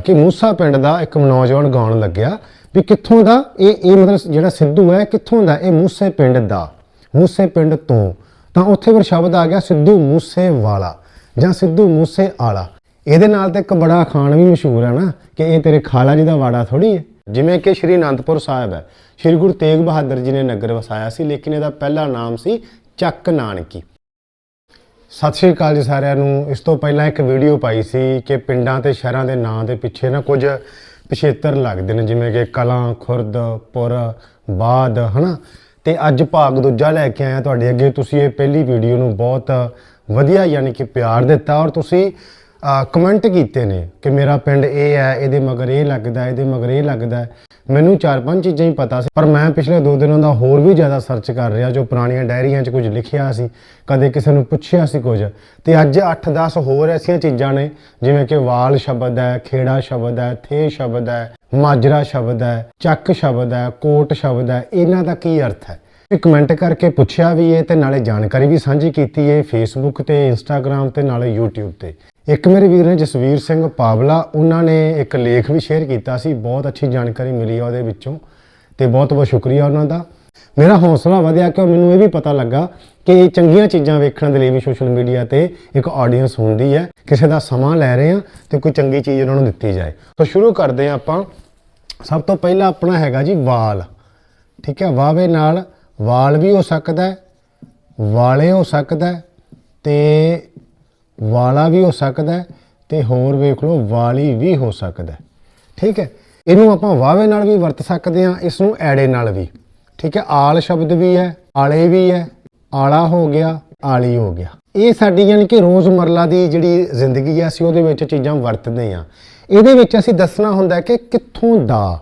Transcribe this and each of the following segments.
ਕਿ ਮੂਸਾ ਪਿੰਡ ਦਾ ਇੱਕ ਨੌਜਵਾਨ ਗਾਉਣ ਲੱਗਿਆ ਵੀ ਕਿੱਥੋਂ ਦਾ ਇਹ ਇਹ ਮਤਲਬ ਜਿਹੜਾ ਸਿੱਧੂ ਹੈ, ਕਿੱਥੋਂ ਦਾ ਇਹ ਮੂਸੇ ਪਿੰਡ ਦਾ? ਮੂਸੇ ਪਿੰਡ ਤੋਂ। ਤਾਂ ਉੱਥੇ ਫਿਰ ਸ਼ਬਦ ਆ ਗਿਆ ਸਿੱਧੂ ਮੂਸੇ ਵਾਲਾ ਜਾਂ ਸਿੱਧੂ ਮੂਸੇ ਆਲਾ ਇਹਦੇ ਨਾਲ ਤੇ ਇੱਕ ਬੜਾ ਅਖਾਣ ਵੀ ਮਸ਼ਹੂਰ ਹੈ ਨਾ ਕਿ ਇਹ ਤੇਰੇ ਖਾਲਾ ਜੀ ਦਾ ਵਾੜਾ ਥੋੜੀ ਹੈ। ਜਿਵੇਂ ਕਿ ਸ਼੍ਰੀ ਅਨੰਦਪੁਰ ਸਾਹਿਬ ਹੈ। ਸ਼੍ਰੀ ਗੁਰੂ ਤੇਗ ਬਹਾਦਰ ਜੀ ਨੇ ਨਗਰ ਵਸਾਇਆ ਸੀ, ਲੇਕਿਨ ਇਹਦਾ ਪਹਿਲਾ ਨਾਮ ਸੀ ਚੱਕ ਨਾਨਕੀ। ਸਤਿ ਸ਼੍ਰੀ ਅਕਾਲ ਜੀ ਸਾਰਿਆਂ ਨੂੰ। ਇਸ ਤੋਂ ਪਹਿਲਾਂ ਇੱਕ ਵੀਡੀਓ ਪਾਈ ਸੀ ਕਿ ਪਿੰਡਾਂ ਤੇ ਸ਼ਹਿਰਾਂ ਦੇ ਨਾਂ ਦੇ ਪਿੱਛੇ ਨਾ ਕੁਝ ਪਿਛੇਤਰ ਲੱਗਦੇ ਨੇ, ਜਿਵੇਂ ਕਿ ਕਲਾਂ, ਖੁਰਦ, ਪੁਰ, ਬਾਦ, ਹਨਾ? ਤੇ ਅੱਜ ਭਾਗ ਦੂਜਾ ਲੈ ਕੇ ਆਇਆ ਤੁਹਾਡੇ ਅੱਗੇ। ਤੁਸੀਂ ਇਹ ਪਹਿਲੀ ਵੀਡੀਓ ਨੂੰ ਬਹੁਤ ਵਧੀਆ ਯਾਨੀ ਕਿ ਪਿਆਰ ਦਿੱਤਾ ਔਰ ਤੁਸੀਂ ਕਮੈਂਟ ਕੀਤੇ ਨੇ ਕਿ ਮੇਰਾ ਪਿੰਡ ਇਹ ਹੈ, ਇਹਦੇ ਮਗਰ ਇਹ ਲੱਗਦਾ ਇਹਦੇ ਮਗਰ ਇਹ ਲੱਗਦਾ ਮੈਨੂੰ ਚਾਰ ਪੰਜ ਚੀਜ਼ਾਂ ਹੀ ਪਤਾ ਸੀ, ਪਰ ਮੈਂ ਪਿਛਲੇ ਦੋ ਦਿਨਾਂ ਦਾ ਹੋਰ ਵੀ ਜ਼ਿਆਦਾ ਸਰਚ ਕਰ ਰਿਹਾ ਜੋ ਪੁਰਾਣੀਆਂ ਡਾਇਰੀਆਂ 'ਚ ਕੁਝ ਲਿਖਿਆ ਸੀ, ਕਦੇ ਕਿਸੇ ਨੂੰ ਪੁੱਛਿਆ ਸੀ ਕੁਝ। ਤੇ ਅੱਜ 8-10 ਹੋਰ ਐਸੀਆਂ ਚੀਜ਼ਾਂ ਨੇ, ਜਿਵੇਂ ਕਿ ਵਾਲ ਸ਼ਬਦ ਹੈ, ਖੇੜਾ ਸ਼ਬਦ ਹੈ ਥੇ ਸ਼ਬਦ ਹੈ, ਮਾਜਰਾ ਸ਼ਬਦ ਹੈ, ਚੱਕ ਸ਼ਬਦ ਹੈ, ਕੋਟ ਸ਼ਬਦ ਹੈ, ਇਹਨਾਂ ਦਾ ਕੀ ਅਰਥ ਹੈ? ਇਹ ਕਮੈਂਟ ਕਰਕੇ ਪੁੱਛਿਆ ਵੀ ਇਹ ਤੇ ਨਾਲੇ ਜਾਣਕਾਰੀ ਵੀ ਸਾਂਝੀ ਕੀਤੀ ਹੈ ਫੇਸਬੁੱਕ ਤੇ ਇੰਸਟਾਗ੍ਰam ਤੇ, ਨਾਲੇ YouTube ਤੇ। ਇੱਕ ਮੇਰੇ ਵੀਰ ਨੇ ਜਸਵੀਰ ਸਿੰਘ ਪਾਵਲਾ, ਉਹਨਾਂ ਨੇ ਇੱਕ ਲੇਖ ਵੀ ਸ਼ੇਅਰ ਕੀਤਾ ਸੀ, ਬਹੁਤ ਅੱਛੀ ਜਾਣਕਾਰੀ ਮਿਲੀ ਆ ਉਹਦੇ ਵਿੱਚੋਂ ਤੇ ਬਹੁਤ ਬਹੁਤ ਸ਼ੁਕਰੀਆ ਉਹਨਾਂ ਦਾ। ਮੇਰਾ ਹੌਸਲਾ ਵਧਿਆ ਕਿ ਮੈਨੂੰ ਇਹ ਵੀ ਪਤਾ ਲੱਗਾ ਕਿ ਚੰਗੀਆਂ ਚੀਜ਼ਾਂ ਵੇਖਣ ਦੇ ਲਈ ਵੀ ਸੋਸ਼ਲ ਮੀਡੀਆ ਤੇ ਇੱਕ ਆਡੀਅנס ਹੁੰਦੀ ਹੈ, ਕਿਸੇ ਦਾ ਸਮਾਂ ਲੈ ਰਹੇ ਆ ਤੇ ਕੋਈ ਚੰਗੀ ਚੀਜ਼ ਉਹਨਾਂ ਨੂੰ ਦਿੱਤੀ ਜਾਏ। ਸੋ ਸ਼ੁਰੂ ਕਰਦੇ ਹਾਂ ਆਪਾਂ। ਸਭ ਤੋਂ ਪਹਿਲਾਂ ਆਪਣਾ ਹੈਗਾ ਜੀ ਵਾਲ। ਠੀਕ ਹੈ, ਵਾਵੇ ਨਾਲ ਵਾਲ ਵੀ ਹੋ ਸਕਦਾ ਹੈ, ਵਾਲੇ ਹੋ ਸਕਦਾ ਹੈ ਤੇ ਵਾਲਾ ਵੀ ਹੋ ਸਕਦਾ ਹੈ ਤੇ ਹੋਰ ਵੇਖ ਲਓ, ਵਾਲੀ ਵੀ ਹੋ ਸਕਦਾ ਠੀਕ ਹੈ? ਇਹਨੂੰ ਆਪਾਂ ਵਾਵੇ ਨਾਲ ਵੀ ਵਰਤ ਸਕਦੇ ਹਾਂ, ਇਸ ਨੂੰ ਐੜੇ ਨਾਲ ਵੀ। ਠੀਕ ਹੈ? ਆਲ ਸ਼ਬਦ ਵੀ ਹੈ, ਆਲੇ ਵੀ ਹੈ, ਆਲਾ ਹੋ ਗਿਆ, ਆਲੀ ਹੋ ਗਿਆ। ਇਹ ਸਾਡੀ ਯਾਨੀ ਕਿ ਰੋਜ਼ਮਰਲਾ ਦੀ ਜਿਹੜੀ ਜ਼ਿੰਦਗੀ ਹੈ ਅਸੀਂ ਉਹਦੇ ਵਿੱਚ ਚੀਜ਼ਾਂ ਵਰਤਦੇ ਹਾਂ। ਇਹਦੇ ਵਿੱਚ ਅਸੀਂ ਦੱਸਣਾ ਹੁੰਦਾ ਕਿ ਕਿੱਥੋਂ ਦਾ।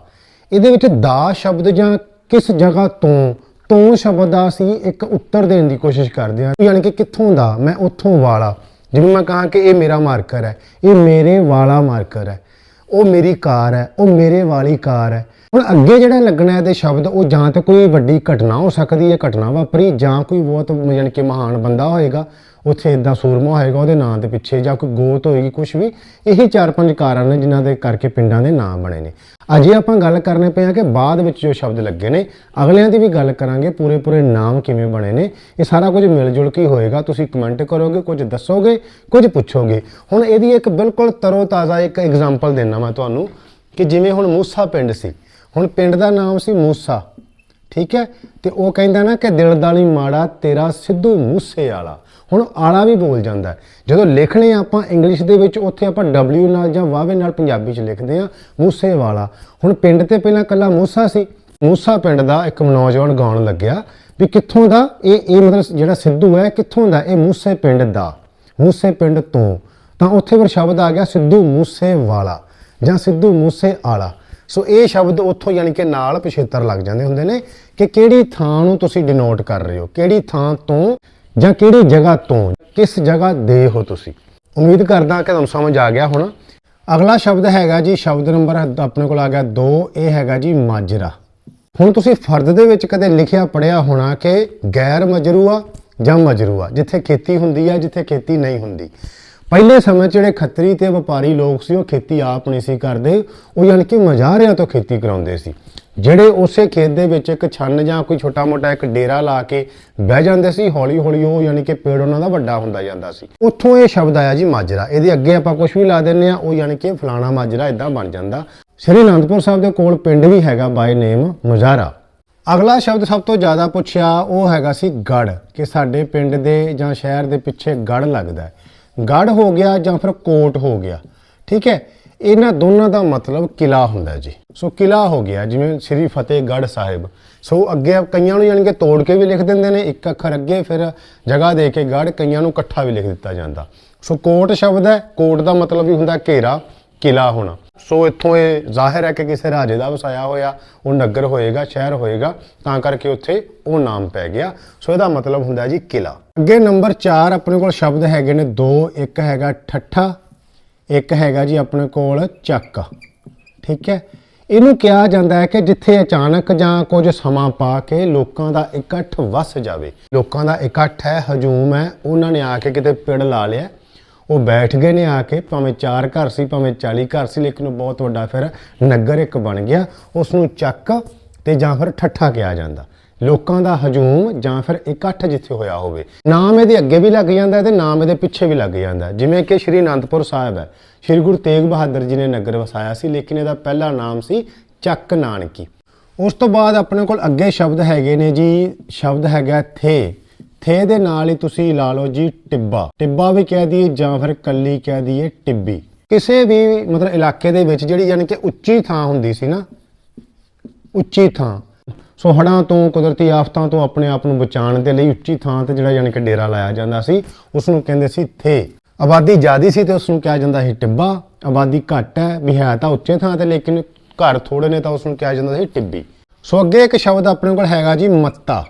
ਇਹਦੇ ਵਿੱਚ ਦਾ ਸ਼ਬਦ ਜਾਂ ਕਿਸ ਜਗ੍ਹਾ ਤੋਂ ਤੋਂ ਸ਼ਬਦ ਦਾ ਅਸੀਂ ਇੱਕ ਉੱਤਰ ਦੇਣ ਦੀ ਕੋਸ਼ਿਸ਼ ਕਰਦੇ ਹਾਂ। ਯਾਨੀ ਕਿ ਕਿੱਥੋਂ ਦਾ? ਮੈਂ ਉੱਥੋਂ ਵਾਲਾ। ਜਿਵੇਂ ਮੈਂ ਕਹਾਂ ਕਿ ਇਹ ਮੇਰਾ ਮਾਰਕਰ ਹੈ, ਇਹ ਮੇਰੇ ਵਾਲਾ ਮਾਰਕਰ ਹੈ। ਉਹ ਮੇਰੀ ਕਾਰ ਹੈ, ਉਹ ਮੇਰੇ ਵਾਲੀ ਕਾਰ ਹੈ। ਹੁਣ ਅੱਗੇ ਜਿਹੜਾ ਲੱਗਣਾ ਇਹਦੇ ਸ਼ਬਦ, ਉਹ ਜਾਂ ਤਾਂ ਕੋਈ ਵੱਡੀ ਘਟਨਾ ਹੋ ਸਕਦੀ ਹੈ, ਘਟਨਾ ਵਾਪਰੀ, ਜਾਂ ਕੋਈ ਬਹੁਤ ਯਾਨੀ ਕਿ ਮਹਾਨ ਬੰਦਾ ਹੋਏਗਾ। ਉੱਥੇ ਇਦਾਂ ਸੂਰਮਾ ਹੋਏਗਾ, ਉਹਦੇ ਨਾਂ ਦੇ ਪਿੱਛੇ ਜਾਂ ਕੋਈ ਗੋਤ ਹੋਏਗੀ ਕੁਝ ਵੀ, ਇਹੀ ਚਾਰ ਪੰਜ ਕਾਰਨ ਨੇ ਜਿਨ੍ਹਾਂ ਦੇ ਕਰਕੇ ਪਿੰਡਾਂ ਦੇ ਨਾਂ ਬਣੇ ਨੇ। ਅਜੇ ਆਪਾਂ ਗੱਲ ਕਰਨੇ ਪਏ ਆ ਕਿ ਬਾਅਦ ਵਿੱਚ ਜੋ ਸ਼ਬਦ ਲੱਗੇ ਨੇ, ਅਗਲਿਆਂ ਦੀ ਵੀ ਗੱਲ ਕਰਾਂਗੇ ਪੂਰੇ ਪੂਰੇ ਨਾਮ ਕਿਵੇਂ ਬਣੇ ਨੇ, ਇਹ ਸਾਰਾ ਕੁਝ ਮਿਲ ਜੁਲ ਕੇ ਹੋਏਗਾ, ਤੁਸੀਂ ਕਮੈਂਟ ਕਰੋਗੇ, ਕੁਝ ਦੱਸੋਗੇ, ਕੁਝ ਪੁੱਛੋਗੇ। ਹੁਣ ਇਹਦੀ ਇੱਕ ਬਿਲਕੁਲ ਤਰੋ ਤਾਜ਼ਾ ਇੱਕ ਐਗਜ਼ਾਮਪਲ ਦੇਣਾ ਮੈਂ ਤੁਹਾਨੂੰ, ਕਿ ਜਿਵੇਂ ਹੁਣ ਮੂਸਾ ਪਿੰਡ ਸੀ। ਹੁਣ ਪਿੰਡ ਦਾ ਨਾਮ ਸੀ ਮੂਸਾ। ਠੀਕ ਹੈ? ਤੇ ਉਹ ਕਹਿੰਦਾ ਨਾ ਕਿ ਦਿਲ ਦਾ ਨਹੀਂ ਮਾੜਾ, ਤੇਰਾ ਸਿੱਧੂ ਮੂਸੇ ਵਾਲਾ ਹੁਣ ਆਲਾ ਵੀ ਬੋਲ ਜਾਂਦਾ ਜਦੋਂ ਲਿਖਣੇ ਆਪਾਂ ਇੰਗਲਿਸ਼ ਦੇ ਵਿੱਚ, ਉੱਥੇ ਆਪਾਂ W ਨਾਲ ਜਾਂ ਵਾਵੇ ਨਾਲ ਪੰਜਾਬੀ ਚ ਲਿਖਦੇ ਆ ਮੂਸੇ ਵਾਲਾ ਹੁਣ ਪਿੰਡ ਤੇ ਪਹਿਲਾਂ ਕੱਲਾ ਮੂਸਾ ਸੀ। ਮੂਸਾ ਪਿੰਡ ਦਾ ਇੱਕ ਨੌਜਵਾਨ ਗਾਉਣ ਲੱਗਿਆ ਵੀ ਕਿੱਥੋਂ ਦਾ ਇਹ ਇਹ ਮਤਲਬ ਜਿਹੜਾ ਸਿੱਧੂ ਹੈ, ਕਿੱਥੋਂ ਦਾ ਇਹ ਮੂਸੇ ਪਿੰਡ ਦਾ? ਮੂਸੇ ਪਿੰਡ ਤੋਂ। ਤਾਂ ਉੱਥੇ ਫਿਰ ਸ਼ਬਦ ਆ ਗਿਆ ਸਿੱਧੂ ਮੂਸੇ ਵਾਲਾ ਜਾਂ ਸਿੱਧੂ ਮੂਸੇ ਆਲਾ ਸੋ ਇਹ ਸ਼ਬਦ ਉੱਥੋਂ ਯਾਨੀ ਕਿ ਨਾਲ ਪਿਛੇਤਰ ਲੱਗ ਜਾਂਦੇ ਹੁੰਦੇ ਨੇ ਕਿ ਕਿਹੜੀ ਥਾਂ ਨੂੰ ਤੁਸੀਂ ਡਿਨੋਟ ਕਰ ਰਹੇ ਹੋ, ਕਿਹੜੀ ਥਾਂ ਤੋਂ ਜਾਂ ਕਿਹੜੀ ਜਗ੍ਹਾ ਤੋਂ, ਕਿਸ ਜਗ੍ਹਾ ਦੇ ਹੋ ਤੁਸੀਂ। ਉਮੀਦ ਕਰਦਾ ਕਿ ਤੁਹਾਨੂੰ ਸਮਝ ਆ ਗਿਆ ਹੋਣਾ। ਅਗਲਾ ਸ਼ਬਦ ਹੈਗਾ ਜੀ, ਸ਼ਬਦ ਨੰਬਰ ਆਪਣੇ ਕੋਲ ਆ ਗਿਆ 2 ਇਹ ਹੈਗਾ ਜੀ ਮਾਜਰਾ। ਹੁਣ ਤੁਸੀਂ ਫਰਦ ਦੇ ਵਿੱਚ ਕਦੇ ਲਿਖਿਆ ਪੜਿਆ ਹੋਣਾ ਕਿ ਗੈਰ ਮਜਰੂਆ ਜਾਂ ਮਜਰੂਆ, ਜਿੱਥੇ ਖੇਤੀ ਹੁੰਦੀ ਆ, ਜਿੱਥੇ ਖੇਤੀ ਨਹੀਂ ਹੁੰਦੀ। ਪਹਿਲੇ ਸਮੇਂ 'ਚ ਜਿਹੜੇ ਖੱਤਰੀ ਤੇ ਵਪਾਰੀ ਲੋਕ ਸੀ, ਉਹ ਖੇਤੀ ਆਪ ਨਹੀਂ ਸੀ ਕਰਦੇ। ਉਹ ਯਾਨੀ ਕਿ ਮਜ਼ਾਰਿਆਂ ਤੋਂ ਖੇਤੀ ਕਰਾਉਂਦੇ ਸੀ। ਜਿਹੜੇ ਉਸੇ ਖੇਤ ਦੇ ਵਿੱਚ ਇੱਕ ਛੰਨ ਜਾਂ ਕੋਈ ਛੋਟਾ-ਮੋਟਾ ਇੱਕ ਡੇਰਾ ਲਾ ਕੇ ਬਹਿ ਜਾਂਦੇ ਸੀ, ਹੌਲੀ-ਹੌਲੀ ਉਹ ਯਾਨੀ ਕਿ ਪੇੜ ਉਹਨਾਂ ਦਾ ਵੱਡਾ ਹੁੰਦਾ ਜਾਂਦਾ ਸੀ। ਉੱਥੋਂ ਇਹ ਸ਼ਬਦ ਆਇਆ ਜੀ ਮਾਜਰਾ। ਇਹਦੇ ਅੱਗੇ ਆਪਾਂ ਕੁਝ ਵੀ ਲਾ ਦਿੰਨੇ ਆ ਉਹ ਯਾਨੀ ਕਿ ਫਲਾਣਾ ਮਾਜਰਾ ਇਦਾਂ ਬਣ ਜਾਂਦਾ। ਸ੍ਰੀ ਅਨੰਦਪੁਰ ਸਾਹਿਬ ਦੇ ਕੋਲ ਪਿੰਡ ਵੀ ਹੈਗਾ ਬਾਈ ਨੇਮ ਮੁਜ਼ਾਰਾ। ਅਗਲਾ ਸ਼ਬਦ ਸਭ ਤੋਂ ਜ਼ਿਆਦਾ ਪੁੱਛਿਆ, ਉਹ ਹੈਗਾ ਸੀ ਗੜ ਕਿ ਸਾਡੇ ਪਿੰਡ ਦੇ ਜਾਂ ਸ਼ਹਿਰ ਦੇ ਪਿੱਛੇ ਗੜ ਲੱਗਦਾ ਹੈ। ਗੜ ਹੋ ਗਿਆ ਜਾਂ ਫਿਰ ਕੋਟ ਹੋ ਗਿਆ। ਠੀਕ ਹੈ? ਇਹਨਾਂ ਦੋਨਾਂ ਦਾ ਮਤਲਬ ਕਿਲਾ ਹੁੰਦਾ ਜੀ। ਸੋ ਕਿਲਾ ਹੋ ਗਿਆ, ਜਿਵੇਂ ਸ੍ਰੀ ਫਤਿਹਗੜ੍ਹ ਸਾਹਿਬ। ਸੋ ਅੱਗੇ ਕਈਆਂ ਨੂੰ ਯਾਨੀ ਕਿ ਤੋੜ ਕੇ ਵੀ ਲਿਖ ਦਿੰਦੇ ਨੇ, ਇੱਕ ਅੱਖਰ ਅੱਗੇ ਫਿਰ ਜਗ੍ਹਾ ਦੇ ਕੇ ਗੜ ਕਈਆਂ ਨੂੰ ਇਕੱਠਾ ਵੀ ਲਿਖ ਦਿੱਤਾ ਜਾਂਦਾ। ਸੋ ਕੋਟ ਸ਼ਬਦ ਹੈ, ਕੋਟ ਦਾ ਮਤਲਬ ਵੀ ਹੁੰਦਾ ਘੇਰਾ। ਕਿਲਾ ਹੋਣਾ। ਸੋ ਇੱਥੋਂ ਇਹ ਜ਼ਾਹਿਰ ਹੈ ਕਿ ਕਿਸੇ ਰਾਜੇ ਦਾ ਵਸਾਇਆ ਹੋਇਆ, ਉਹ ਨਗਰ ਹੋਏਗਾ, ਸ਼ਹਿਰ ਹੋਏਗਾ, ਤਾਂ ਕਰਕੇ ਉੱਥੇ ਉਹ ਨਾਮ ਪੈ ਗਿਆ। ਸੋ ਇਹਦਾ ਮਤਲਬ ਹੁੰਦਾ ਜੀ ਕਿਲਾ। ਅੱਗੇ ਨੰਬਰ 4 ਆਪਣੇ ਕੋਲ ਸ਼ਬਦ ਹੈਗੇ ਨੇ ਦੋ, ਇੱਕ ਹੈਗਾ ਠੱਠਾ, ਇੱਕ ਹੈਗਾ ਜੀ ਆਪਣੇ ਕੋਲ ਚੱਕ। ਠੀਕ ਹੈ? ਇਹਨੂੰ ਕਿਹਾ ਜਾਂਦਾ ਹੈ ਕਿ ਜਿੱਥੇ ਅਚਾਨਕ ਜਾਂ ਕੁਝ ਸਮਾਂ ਪਾ ਕੇ ਲੋਕਾਂ ਦਾ ਇਕੱਠ ਵਸ ਜਾਵੇ। ਲੋਕਾਂ ਦਾ ਇਕੱਠ ਹੈ, ਹਜੂਮ ਹੈ, ਉਹਨਾਂ ਨੇ ਆ ਕੇ ਕਿਤੇ ਪਿੜ ਲਾ ਲਿਆ। ਉਹ ਬੈਠ ਗਏ ਨੇ ਆ ਕੇ, ਭਾਵੇਂ ਚਾਰ ਘਰ ਸੀ, ਭਾਵੇਂ 40 ਘਰ ਸੀ, ਲੇਕਿਨ ਉਹ ਬਹੁਤ ਵੱਡਾ ਫਿਰ ਨਗਰ ਇੱਕ ਬਣ ਗਿਆ। ਉਸ ਨੂੰ ਚੱਕ ਤੇ ਜਾਂ ਫਿਰ ਠੱਠਾ ਕਿਹਾ ਜਾਂਦਾ। ਲੋਕਾਂ ਦਾ ਹਜੂਮ ਜਾਂ ਫਿਰ ਇਕੱਠ ਜਿੱਥੇ ਹੋਇਆ ਹੋਵੇ। ਨਾਮ ਇਹਦੇ ਅੱਗੇ ਵੀ ਲੱਗ ਜਾਂਦਾ ਹੈ ਤੇ ਨਾਮ ਇਹਦੇ ਪਿੱਛੇ ਵੀ ਲੱਗ ਜਾਂਦਾ। ਜਿਵੇਂ ਕਿ ਸ਼੍ਰੀ ਅਨੰਦਪੁਰ ਸਾਹਿਬ ਹੈ। ਸ਼੍ਰੀ ਗੁਰੂ ਤੇਗ ਬਹਾਦਰ ਜੀ ਨੇ ਨਗਰ ਵਸਾਇਆ ਸੀ, ਲੇਕਿਨ ਇਹਦਾ ਪਹਿਲਾ ਨਾਮ ਸੀ ਚੱਕ ਨਾਨਕੀ। ਉਸ ਤੋਂ ਬਾਅਦ ਆਪਣੇ ਕੋਲ ਅੱਗੇ ਸ਼ਬਦ ਹੈਗੇ ਨੇ ਜੀ। ਸ਼ਬਦ ਹੈਗਾ ਥੇ। ਥੇ ਦੇ ਨਾਲ ਹੀ ਤੁਸੀਂ ਲਾ ਲਓ ਜੀ ਟਿੱਬਾ। ਟਿੱਬਾ ਵੀ ਕਹਿ ਦਈਏ ਜਾਂ ਫਿਰ ਕੱਲੀ ਕਹਿ ਦਈਏ ਟਿੱਬੀ। ਕਿਸੇ ਵੀ ਮਤਲਬ ਇਲਾਕੇ ਦੇ ਵਿੱਚ ਜਿਹੜੀ ਯਾਨੀ ਕਿ ਉੱਚੀ ਥਾਂ ਹੁੰਦੀ ਸੀ ਨਾ, ਉੱਚੀ ਥਾਂ। ਸੋ ਹੜ੍ਹਾਂ ਤੋਂ, ਕੁਦਰਤੀ ਆਫਤਾਂ ਤੋਂ ਆਪਣੇ ਆਪ ਨੂੰ ਬਚਾਉਣ ਦੇ ਲਈ ਉੱਚੀ ਥਾਂ ਤੇ ਜਿਹੜਾ ਯਾਨੀ ਕਿ ਡੇਰਾ ਲਾਇਆ ਜਾਂਦਾ ਸੀ ਉਸ ਨੂੰ ਕਹਿੰਦੇ ਸੀ ਥੇ। ਆਬਾਦੀ ਜ਼ਿਆਦੀ ਸੀ ਤੇ ਉਸ ਨੂੰ ਕਿਹਾ ਜਾਂਦਾ ਸੀ ਟਿੱਬਾ। ਆਬਾਦੀ ਘੱਟ ਹੈ, ਵੀ ਹੈ ਤਾਂ ਉੱਚੇ ਥਾਂ ਤੇ, ਲੇਕਿਨ ਘਰ ਥੋੜੇ ਨੇ ਤਾਂ ਉਸ ਨੂੰ ਕਿਹਾ ਜਾਂਦਾ ਸੀ ਟਿੱਬੀ। ਸੋ ਅੱਗੇ ਇੱਕ ਸ਼ਬਦ ਆਪਣੇ ਕੋਲ ਹੈਗਾ ਜੀ ਮੱਤਾ।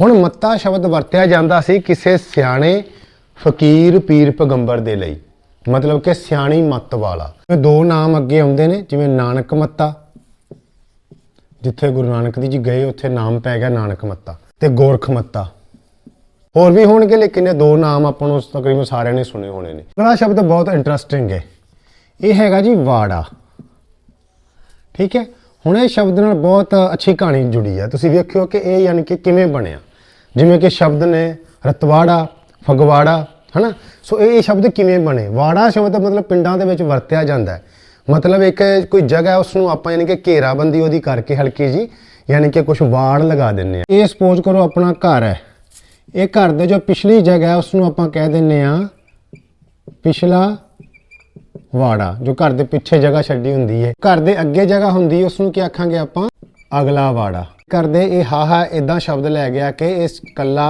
ਹੁਣ ਮੱਤਾ ਸ਼ਬਦ ਵਰਤਿਆ ਜਾਂਦਾ ਸੀ ਕਿਸੇ ਸਿਆਣੇ ਫਕੀਰ, ਪੀਰ, ਪੈਗੰਬਰ ਦੇ ਲਈ। ਮਤਲਬ ਕਿ ਸਿਆਣੀ ਮੱਤ ਵਾਲਾ। ਇਹ ਦੋ ਨਾਮ ਅੱਗੇ ਆਉਂਦੇ ਨੇ, ਜਿਵੇਂ ਨਾਨਕ ਮੱਤਾ। ਜਿੱਥੇ ਗੁਰੂ ਨਾਨਕ ਦੀ ਜੀ ਗਏ, ਉੱਥੇ ਨਾਮ ਪੈ ਗਿਆ ਨਾਨਕ ਮੱਤਾ ਤੇ ਗੋਰਖ ਮੱਤਾ। ਹੋਰ ਵੀ ਹੋਣਗੇ, ਲੇਕਿਨ ਇਹ ਦੋ ਨਾਮ ਆਪਾਂ ਨੂੰ ਤਕਰੀਬਨ ਸਾਰਿਆਂ ਨੇ ਸੁਣੇ ਹੋਣੇ ਨੇ। ਅਗਲਾ ਸ਼ਬਦ ਬਹੁਤ ਇੰਟਰਸਟਿੰਗ ਹੈ। ਇਹ ਹੈਗਾ ਜੀ ਵਾੜਾ। ਠੀਕ ਹੈ? ਹੁਣ ਇਹ ਸ਼ਬਦ ਨਾਲ ਬਹੁਤ ਅੱਛੀ ਕਹਾਣੀ ਜੁੜੀ ਹੈ। ਤੁਸੀਂ ਵੇਖਿਓ ਕਿ ਇਹ ਯਾਨੀ ਕਿ ਕਿਵੇਂ ਬਣਿਆ। ਜਿਵੇਂ ਕਿ ਸ਼ਬਦ ਨੇ ਰਤਵਾੜਾ ਫਗਵਾੜਾ ਹਨਾ? ਸੋ ਇਹ ਸ਼ਬਦ ਕਿਵੇਂ ਬਣੇ? ਵਾੜਾ ਸ਼ਬਦ ਦਾ ਮਤਲਬ ਪਿੰਡਾਂ ਦੇ ਵਿੱਚ ਵਰਤਿਆ ਜਾਂਦਾ ਹੈ। ਮਤਲਬ ਇੱਕ ਕੋਈ ਜਗ੍ਹਾ ਹੈ, ਉਸ ਨੂੰ ਆਪਾਂ ਯਾਨੀ ਕਿ ਘੇਰਾਬੰਦੀ ਉਹਦੀ ਕਰਕੇ ਹਲਕੀ ਜੀ ਯਾਨੀ ਕਿ ਕੁਝ ਵਾੜ ਲਗਾ ਦਿੰਨੇ ਆ ਇਹ ਸਪੋਜ਼ ਕਰੋ ਆਪਣਾ ਘਰ ਹੈ। ਇਹ ਘਰ ਦੇ ਜੋ ਪਿਛਲੀ ਜਗ੍ਹਾ ਹੈ ਉਸ ਨੂੰ ਆਪਾਂ ਕਹਿ ਦਿੰਨੇ ਆ ਪਿਛਲਾ ਵਾੜਾ ਜੋ ਘਰ ਦੇ ਪਿੱਛੇ ਜਗ੍ਹਾ ਛੱਡੀ ਹੁੰਦੀ ਹੈ। ਘਰ ਦੇ ਅੱਗੇ ਜਗ੍ਹਾ ਹੁੰਦੀ ਹੈ ਉਸ ਨੂੰ ਕੀ ਆਖਾਂਗੇ ਆਪਾਂ? ਅਗਲਾ ਵਾੜਾ। ਘਰ ਇਹ ਹਾਹਾ ਇਦਾਂ ਸ਼ਬਦ ਲੈ ਗਿਆ ਕਿ ਇਸ ਕੱਲਾ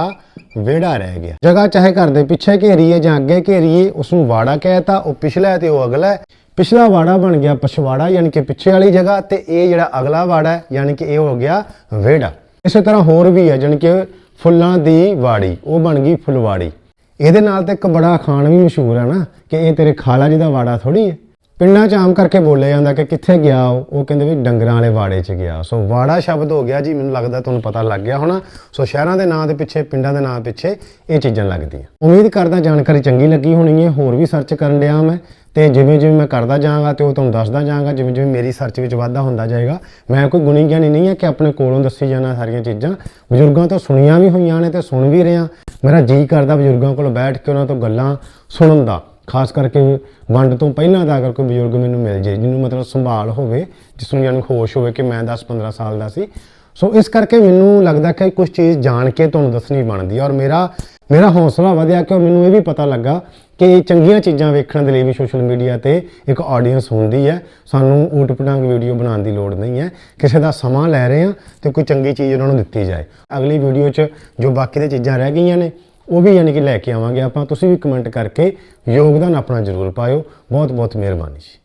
ਵਿਹੜਾ ਰਹਿ ਗਿਆ। ਜਗ੍ਹਾ ਚਾਹੇ ਘਰ ਦੇ ਪਿੱਛੇ ਘੇਰੀਏ ਜਾਂ ਅੱਗੇ ਘੇਰੀਏ ਉਸ ਨੂੰ ਵਾੜਾ ਕਹਿਤਾ, ਉਹ ਪਿਛਲਾ ਹੈ ਤੇ ਉਹ ਅਗਲਾ। ਹੈ ਪਿਛਲਾ ਵਾੜਾ ਬਣ ਗਿਆ ਪਛਵਾੜਾ, ਯਾਨੀ ਕਿ ਪਿੱਛੇ ਵਾਲੀ ਜਗ੍ਹਾ ਤੇ ਇਹ ਜਿਹੜਾ ਅਗਲਾ ਵਾੜਾ ਹੈ ਯਾਨੀ ਕਿ ਇਹ ਹੋ ਗਿਆ ਵਿਹੜਾ। ਇਸੇ ਤਰ੍ਹਾਂ ਹੋਰ ਵੀ ਹੈ ਯਾਨੀ ਕਿ ਫੁੱਲਾਂ ਦੀ ਵਾੜੀ, ਉਹ ਬਣ ਗਈ ਫੁਲਵਾੜੀ। ਇਹਦੇ ਨਾਲ ਤੇ ਇੱਕ ਬੜਾ ਖਾਣ ਵੀ ਮਸ਼ਹੂਰ ਹੈ ਨਾ, ਕਿ ਇਹ ਤੇਰੇ ਖਾਲਾ ਜੀ ਦਾ ਵਾੜਾ ਥੋੜੀ ਹੈ। ਪਿੰਡਾਂ 'ਚ ਆਮ ਕਰਕੇ ਬੋਲਿਆ ਜਾਂਦਾ ਕਿ ਕਿੱਥੇ ਗਿਆ ਉਹ ਕਹਿੰਦੇ ਵੀ ਡੰਗਰਾਂ ਵਾਲੇ ਵਾੜੇ 'ਚ ਗਿਆ। ਸੋ ਵਾੜਾ ਸ਼ਬਦ ਹੋ ਗਿਆ ਜੀ, ਮੈਨੂੰ ਲੱਗਦਾ ਤੁਹਾਨੂੰ ਪਤਾ ਲੱਗ ਗਿਆ ਹੋਣਾ। ਸੋ ਸ਼ਹਿਰਾਂ ਦੇ ਨਾਂ ਦੇ ਪਿੱਛੇ, ਪਿੰਡਾਂ ਦੇ ਨਾਂ ਪਿੱਛੇ ਇਹ ਚੀਜ਼ਾਂ ਲੱਗਦੀਆਂ। ਉਮੀਦ ਕਰਦਾ ਜਾਣਕਾਰੀ ਚੰਗੀ ਲੱਗੀ ਹੋਣੀ ਹੈ, ਹੋਰ ਵੀ ਸਰਚ ਕਰਨ ਡਿਆ ਮੈਂ। ਤੇ ਜਿਵੇਂ ਜਿਵੇਂ ਮੈਂ ਕਰਦਾ ਜਾਵਾਂਗਾ ਤੇ ਉਹ ਤੁਹਾਨੂੰ ਦੱਸਦਾ ਜਾਵਾਂਗਾ, ਜਿਵੇਂ ਜਿਵੇਂ ਮੇਰੀ ਸਰਚ ਵਿੱਚ ਵਾਧਾ ਹੁੰਦਾ ਜਾਏਗਾ। ਮੈਂ ਕੋਈ ਗੁਣੀ ਗਿਆਨੀ ਨਹੀਂ ਹੈ ਕਿ ਆਪਣੇ ਕੋਲੋਂ ਦੱਸੀ ਜਾਣਾ ਸਾਰੀਆਂ ਚੀਜ਼ਾਂ। ਬਜ਼ੁਰਗਾਂ ਤੋਂ ਸੁਣੀਆਂ ਵੀ ਹੋਈਆਂ ਨੇ ਤੇ ਸੁਣ ਵੀ ਰਿਹਾ। ਮੇਰਾ ਜੀ ਕਰਦਾ ਬਜ਼ੁਰਗਾਂ ਕੋਲ ਬੈਠ ਕੇ ਉਹਨਾਂ ਤੋਂ ਗੱਲਾਂ ਸੁਣਨ ਦਾ। ਖਾਸ ਕਰਕੇ ਵੰਡ ਤੋਂ ਪਹਿਲਾਂ ਦਾ ਅਗਰ ਕੋਈ ਬਜ਼ੁਰਗ ਮੈਨੂੰ ਮਿਲ ਜੇ, ਜਿਹਨੂੰ ਮਤਲਬ ਸੰਭਾਲ ਹੋਵੇ, ਜਿਸ ਨੂੰ ਜਾਨੂੰ ਹੋਸ਼ ਹੋਵੇ ਕਿ ਮੈਂ 10-15 ਸਾਲ ਦਾ ਸੀ। ਸੋ ਇਸ ਕਰਕੇ ਮੈਨੂੰ ਲੱਗਦਾ ਕਿ ਕੁਝ ਚੀਜ਼ ਜਾਣ ਕੇ ਤੁਹਾਨੂੰ ਦੱਸਣੀ ਬਣਦੀ ਔਰ ਮੇਰਾ ਮੇਰਾ ਹੌਸਲਾ ਵਧਿਆ ਕਿ ਮੈਨੂੰ ਇਹ ਵੀ ਪਤਾ ਲੱਗਾ ਕਿ ਚੰਗੀਆਂ ਚੀਜ਼ਾਂ ਵੇਖਣ ਦੇ ਲਈ ਵੀ ਸੋਸ਼ਲ ਮੀਡੀਆ ਤੇ ਇੱਕ ਆਡੀਅנס ਹੁੰਦੀ ਹੈ। ਸਾਨੂੰ ਊਟ ਪਟਾਂਗ ਵੀਡੀਓ ਬਣਾਉਣ ਦੀ ਲੋੜ ਨਹੀਂ ਹੈ। ਕਿਸੇ ਦਾ ਸਮਾਂ ਲੈ ਰਹੇ ਹਾਂ ਤੇ ਕੋਈ ਚੰਗੀ ਚੀਜ਼ ਉਹਨਾਂ ਨੂੰ ਦਿੱਤੀ ਜਾਏ। ਅਗਲੀ ਵੀਡੀਓ 'ਚ ਜੋ ਬਾਕੀ ਦੀਆਂ ਚੀਜ਼ਾਂ ਰਹਿ ਗਈਆਂ ਨੇ ਉਹ ਵੀ ਯਾਨੀ ਕਿ ਲੈ ਕੇ ਆਵਾਂਗੇ। ਆਪਾਂ ਤੁਸੀਂ ਵੀ ਕਮੈਂਟ ਕਰਕੇ ਯੋਗਦਾਨ ਆਪਣਾ ਜ਼ਰੂਰ ਪਾਇਓ। ਬਹੁਤ ਬਹੁਤ ਮਿਹਰਬਾਨੀ ਜੀ।